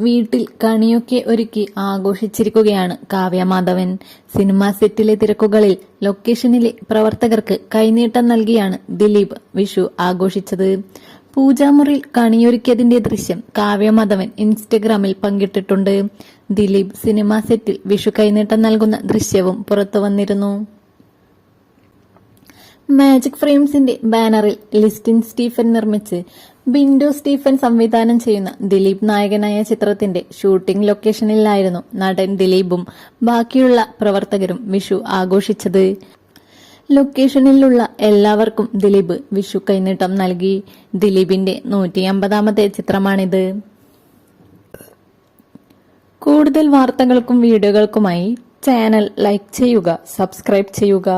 വീട്ടിൽ കണിയൊക്കെ ഒരുക്കി ആഘോഷിച്ചിരിക്കുകയാണ് കാവ്യ മാധവൻ. സിനിമാ സെറ്റിലെ തിരക്കുകളിൽ ലൊക്കേഷനിലെ പ്രവർത്തകർക്ക് കൈനീട്ടം നൽകിയാണ് ദിലീപ് വിഷു ആഘോഷിച്ചത്. പൂജാമുറിയിൽ കണിയൊരുക്കിയതിന്റെ ദൃശ്യം കാവ്യമാധവൻ ഇൻസ്റ്റഗ്രാമിൽ പങ്കിട്ടിട്ടുണ്ട്. ദിലീപ് സിനിമാ സെറ്റിൽ വിഷു കൈനീട്ടം നൽകുന്ന ദൃശ്യവും പുറത്തു വന്നിരുന്നു. മാജിക് ഫ്രെയിംസിന്റെ ബാനറിൽ ലിസ്റ്റിൻ സ്റ്റീഫൻ നിർമ്മിച്ച് ബിൻഡോ സ്റ്റീഫൻ സംവിധാനം ചെയ്യുന്ന ദിലീപ് നായകനായ ചിത്രത്തിന്റെ ഷൂട്ടിംഗ് ലൊക്കേഷനിലായിരുന്നു നടൻ ദിലീപും ബാക്കിയുള്ള പ്രവർത്തകരും വിഷു ആഘോഷിച്ചത്. ലൊക്കേഷനിലുള്ള എല്ലാവർക്കും ദിലീപ് വിഷു കൈനീട്ടം നൽകി. ദിലീപിന്റെ നൂറ്റി അമ്പതാമത്തെ ചിത്രമാണിത്. കൂടുതൽ വാർത്തകൾക്കും വീഡിയോകൾക്കുമായി ചാനൽ ലൈക്ക് ചെയ്യുക സബ്സ്ക്രൈബ് ചെയ്യുക.